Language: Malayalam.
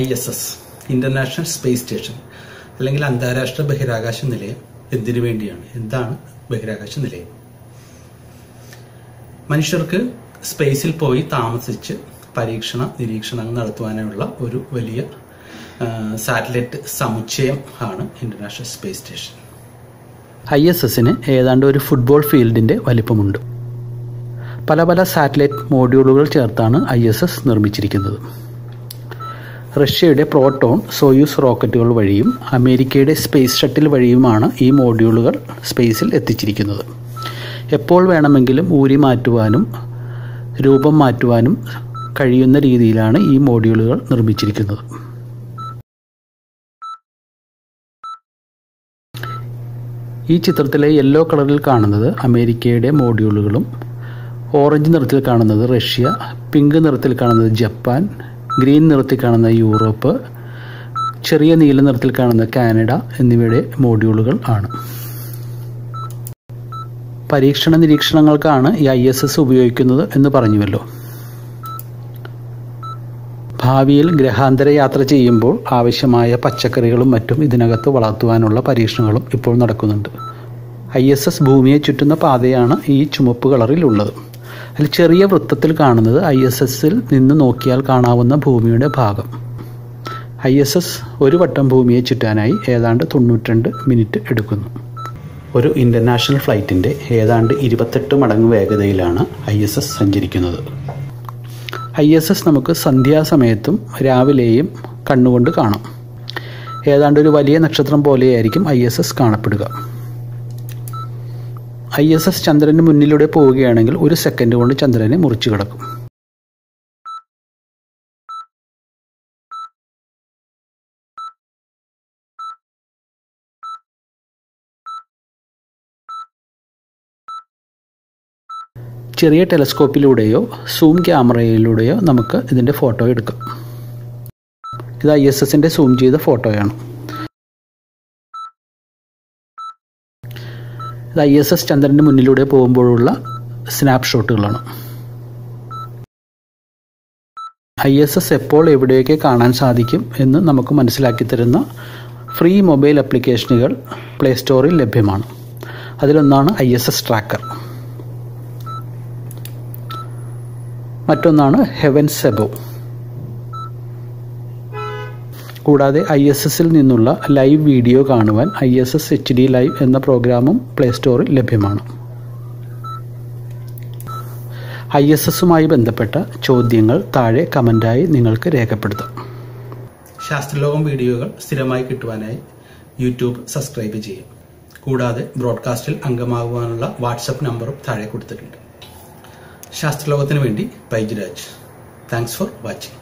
I S S international space station അല്ലെങ്കിൽ അന്താരാഷ്ട്ര ബഹിരാകാശ നിലയം എന്തിനു വേണ്ടിയാണ്? എന്താണ് ബഹിരാകാശ നിലയം? മനുഷ്യർക്ക് സ്പേസിൽ പോയി താമസിച്ച് പരീക്ഷണ നിരീക്ഷണങ്ങൾ നടത്തുവാനുള്ള ഒരു വലിയ സാറ്റലൈറ്റ് സമുച്ചയം ആണ് international space station I S എസിന് ഏതാണ്ട് ഒരു ഫുട്ബോൾ ഫീൽഡിന്റെ വലിപ്പമുണ്ട്. പല പല സാറ്റലൈറ്റ് മോഡ്യൂളുകൾ ചേർത്താണ് ഐ എസ് എസ് നിർമ്മിച്ചിരിക്കുന്നത്. റഷ്യയുടെ പ്രോട്ടോൺ സോയൂസ് റോക്കറ്റുകൾ വഴിയും അമേരിക്കയുടെ സ്പേസ് ഷട്ടിൽ വഴിയുമാണ് ഈ മോഡ്യൂളുകൾ സ്പേസിൽ എത്തിച്ചിരിക്കുന്നത്. എപ്പോൾ വേണമെങ്കിലും ഊരി മാറ്റുവാനും രൂപം മാറ്റുവാനും കഴിയുന്ന രീതിയിലാണ് ഈ മോഡ്യൂളുകൾ നിർമ്മിച്ചിരിക്കുന്നത്. ഈ ചിത്രത്തിലെ യെല്ലോ കളറിൽ കാണുന്നത് അമേരിക്കയുടെ മോഡ്യൂളുകളും ഓറഞ്ച് നിറത്തിൽ കാണുന്നത് റഷ്യ പിങ്ക് നിറത്തിൽ കാണുന്നത് ജപ്പാൻ ഗ്രീൻ നിറത്തിൽ കാണുന്ന യൂറോപ്പ് ചെറിയ നീല നിറത്തിൽ കാണുന്ന കാനഡ എന്നിവയുടെ മോഡ്യൂളുകൾ ആണ്. പരീക്ഷണ നിരീക്ഷണങ്ങൾക്കാണ് ഈ ഐ എസ് എസ് ഉപയോഗിക്കുന്നത് എന്ന് പറഞ്ഞുവല്ലോ. ഭാവിയിൽ ഗ്രഹാന്തര യാത്ര ചെയ്യുമ്പോൾ ആവശ്യമായ പച്ചക്കറികളും മറ്റും ഇതിനകത്ത് വളർത്തുവാനുള്ള പരീക്ഷണങ്ങളും ഇപ്പോൾ നടക്കുന്നുണ്ട്. ഐ എസ് എസ് ഭൂമിയെ ചുറ്റുന്ന പാതയാണ് ഈ ചുമപ്പ് കളറിൽ ഉള്ളത്. അതിൽ ചെറിയ വൃത്തത്തിൽ കാണുന്നത് ഐ എസ് എസിൽ നിന്ന് നോക്കിയാൽ കാണാവുന്ന ഭൂമിയുടെ ഭാഗം. ഐ എസ് എസ് ഒരു വട്ടം ഭൂമിയെ ചുറ്റാനായി ഏതാണ്ട് തൊണ്ണൂറ്റിരണ്ട് മിനിറ്റ് എടുക്കുന്നു. ഒരു ഇന്റർനാഷണൽ ഫ്ലൈറ്റിന്റെ ഏതാണ്ട് ഇരുപത്തെട്ട് മടങ്ങ് വേഗതയിലാണ് ഐ എസ് എസ് സഞ്ചരിക്കുന്നത്. ഐ എസ് എസ് നമുക്ക് സന്ധ്യാസമയത്തും രാവിലെയും കണ്ണുകൊണ്ട് കാണാം. ഏതാണ്ട് ഒരു വലിയ നക്ഷത്രം പോലെയായിരിക്കും ഐ എസ് എസ് കാണപ്പെടുക. ഐ എസ് എസ് ചന്ദ്രന് മുന്നിലൂടെ പോവുകയാണെങ്കിൽ ഒരു സെക്കൻഡ് കൊണ്ട് ചന്ദ്രനെ മുറിച്ചു കിടക്കും. ചെറിയ ടെലസ്കോപ്പിലൂടെയോ സൂം ക്യാമറയിലൂടെയോ നമുക്ക് ഇതിന്റെ ഫോട്ടോ എടുക്കാം. ഇത് ഐ എസ് എസിന്റെ സൂം ചെയ്ത ഫോട്ടോയാണ്. ഇത് ഐ എസ് എസ് ചന്ദ്രന്റെ മുന്നിലൂടെ പോകുമ്പോഴുള്ള സ്നാപ്ഷോട്ടുകളാണ് ഐ എസ് എസ് എപ്പോൾ എവിടെയൊക്കെ കാണാൻ സാധിക്കും എന്ന് നമുക്ക് മനസ്സിലാക്കി തരുന്ന ഫ്രീ മൊബൈൽ ആപ്ലിക്കേഷനുകൾ പ്ലേ സ്റ്റോറിൽ ലഭ്യമാണ്. അതിലൊന്നാണ് ഐ എസ് എസ് ട്രാക്കർ മറ്റൊന്നാണ് ഹെവൻ സെബോ കൂടാതെ ഐ എസ് എസിൽ നിന്നുള്ള ലൈവ് വീഡിയോ കാണുവാൻ I S S H D live എന്ന പ്രോഗ്രാമും പ്ലേ സ്റ്റോറിൽ ലഭ്യമാണ്. ഐ എസ് എസുമായി ബന്ധപ്പെട്ട ചോദ്യങ്ങൾ താഴെ കമന്റായി നിങ്ങൾക്ക് രേഖപ്പെടുത്താം. ശാസ്ത്രലോകം വീഡിയോകൾ സ്ഥിരമായി കിട്ടുവാനായി യൂട്യൂബ് സബ്സ്ക്രൈബ് ചെയ്യും. കൂടാതെ ബ്രോഡ്കാസ്റ്റിൽ അംഗമാകുവാനുള്ള വാട്സപ്പ് നമ്പറും താഴെ കൊടുത്തിട്ടുണ്ട്. ശാസ്ത്രലോകത്തിന് വേണ്ടി ബൈജിരാജ് താങ്ക്സ് ഫോർ വാച്ചിങ്.